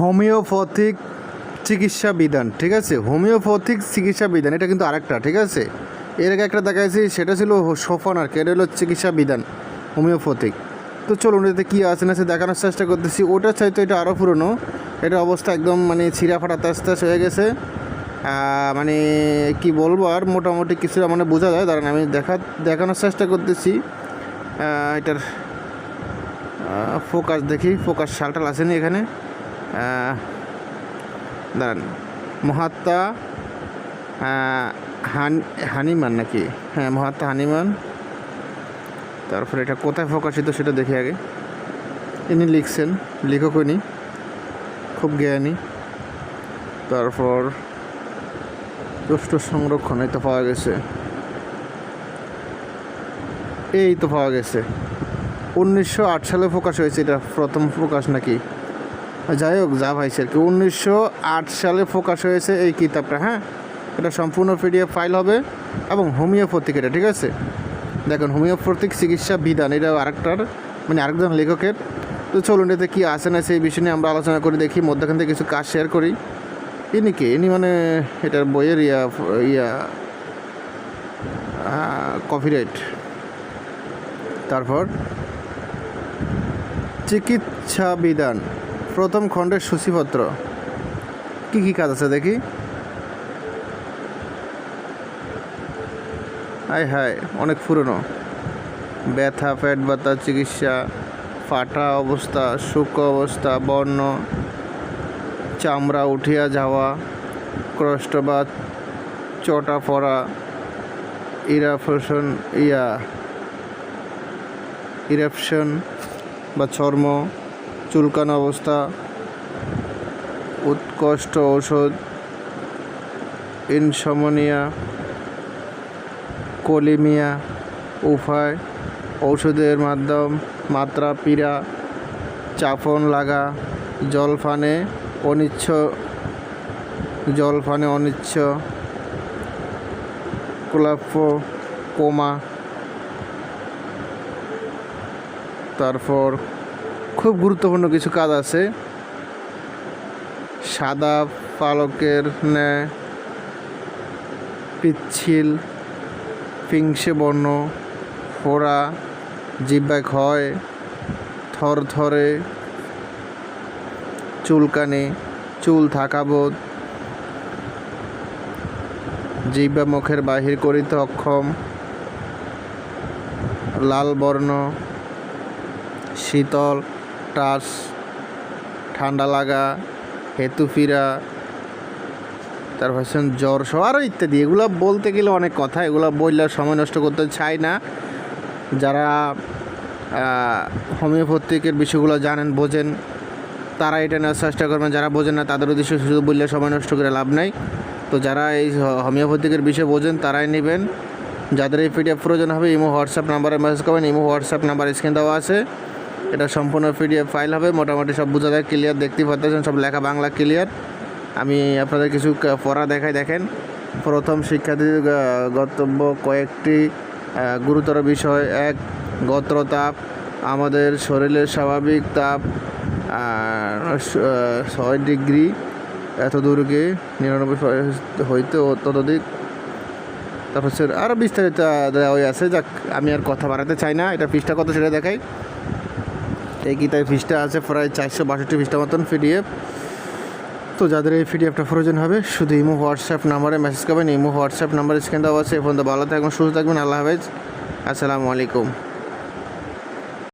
Homeopathic চিকিৎসা বিধান, ঠিক আছে? হোমিওপ্যাথিক চিকিৎসা বিধান, এটা কিন্তু আরেকটা, ঠিক আছে? এর আগে একটা দেখাইছি, সেটা ছিল সোফান আর কি, এটা হলো চিকিৎসা বিধান, হোমিওপ্যাথিক। তো চলুন এতে কী আছে না সে দেখানোর চেষ্টা করতেছি। ওটার চাইতে এটা আরও পুরনো। এটা অবস্থা একদম মানে ছিঁড়া ফাটা তাস তাস হয়ে গেছে। মানে কি বলব আর, মোটামুটি কিছু মানে বোঝা যায়। দাঁড়ান, আমি দেখা, দেখানোর চেষ্টা করতেছি। এটার ফোকাস দেখি, ফোকাস শালটাল আসেনি এখানে? দাঁড়ান। মহাত্মা হান, হানিমান নাকি? হ্যাঁ মহাত্মা হানিমান। তারপরে এটা কোথায় প্রকাশিত সেটা দেখি আগে। ইনি লিখছেন, লেখক উনি, খুব জ্ঞানী। তারপর দুষ্ট সংরক্ষণ, এই তো পাওয়া গেছে। এই তো পাওয়া গেছে। উনিশশো আট সালে প্রকাশ হয়েছে, এটা প্রথম প্রকাশ নাকি? যাই হোক, যা ভাইছে আর কি সালে প্রকাশ হয়েছে এই কিতাবটা হ্যাঁ? এটা সম্পূর্ণ পিডিএফ ফাইল হবে এবং হোমিওপ্যাথিক এটা, ঠিক আছে? দেখুন, হোমিওপ্যাথিক চিকিৎসা বিধান, এটা আরেকটার মানে আরেকজন লেখকের। তো চলুন, এতে কী আছে না সেই বিষয় নিয়ে আমরা আলোচনা করে দেখি, মধ্যখান থেকে কিছু কাজ শেয়ার করি। ইনি কে? ইনি মানে এটার বইয়ের ইয়া ইয়া কপিরাইট তারপর, চিকিৎসা বিধান। প্রথম খণ্ডের সূচিপত্র। কি কি কাজ আছে দেখি? হাই হায়, অনেক পুরনো। ব্যথা, পেট ব্যথা, চিকিৎসা, ফাটা অবস্থা শুষ্ক অবস্থা, বর্ণ, চামড়া উঠিয়া যাওয়া ক্রষ্ট বা চটা পড়া ইরাফেশন ইয়া ইরাপশন বা চর্ম চুলকানো অবস্থা, উৎকষ্ট ঔষধ, ইনসমনিয়া, কলিমিয়া উপায় ঔষধের মাধ্যম, মাত্রা, পীড়া চাপন লাগা, জলফানে অনিচ্ছ জলফানে অনিচ্ছ কোলাপ্য কোমা, তারপর খুব গুরুত্বপূর্ণ কিছু কাজ আছে। সাদা পালকের ন্যায়, পিচ্ছিল, পিংসে বর্ণ, ফোড়া, জিব্বায় ক্ষয়, থরথরে, চুলকানি, চুল থাকা বোধ জিব্বা মুখের বাহির করিতে অক্ষম, লাল বর্ণ, শীতল টাস, ঠান্ডা লাগা, হেতু ফিরা, তারপর হচ্ছেন জ্বর সহ আরও ইত্যাদি। এগুলো বলতে গেলে অনেক কথা। এগুলো বললে সময় নষ্ট করতে চাই না। যারা হোমিওপ্যাথিকের বিষয়গুলো জানেন, বোঝেন, তারা এটা নেওয়ার চেষ্টা করবেন। যারা বোঝেন না, তাদের উদ্দেশ্য শুধু বললে সময় নষ্ট করে লাভ নাই। তো যারা এই হোমিওপ্যাথিকের বিষয়ে বোঝেন, তারাই নেবেন। যাদের এই পিডিএফ প্রয়োজন হবে, ইমো হোয়াটসঅ্যাপ নাম্বারে মেসেজ করবেন। ইমো হোয়াটসঅ্যাপ নাম্বার স্ক্রিন দেওয়া আছে। এটা সম্পূর্ণ পিডিএফ ফাইল হবে মোটামুটি সব বোঝা যায় ক্লিয়ার দেখতেই পাচ্ছেন সব লেখা বাংলা ক্লিয়ার আমি আপনাদের কিছু পড়া দেখাই দেখেন। প্রথম শিক্ষার্থীদের আহ, গন্তব্য কয়েকটি গুরুতর বিষয়। এক গত্র তাপ আমাদের শরীরের স্বাভাবিক তাপ ছয় ডিগ্রি। এত দূরকে নিরানব্বই হইতে অত্যধিক। তারপর আরও বিস্তারিত দেওয়া আছে যাক আমি আর কথা বাড়াতে চাই না। এটা পৃষ্ঠা কত সেটা দেখাই। এই গীতায় ফিসটা আছে, প্রায় চারশো বাষট্টি ফিসটা মতন পিডিএফ। তো যাদের এই পিডিএফটা প্রয়োজন হবে, শুধু ইমো, হোয়াটসঅ্যাপ নাম্বারে মেসেজ করবেন, ইমো, হোয়াটসঅ্যাপ নাম্বারে স্ক্যান দেওয়া আছে এখন তো ভালো থাকবেন, সুস্থ থাকবেন, আল্লাহ হাফেজ। আসসালামু আলাইকুম।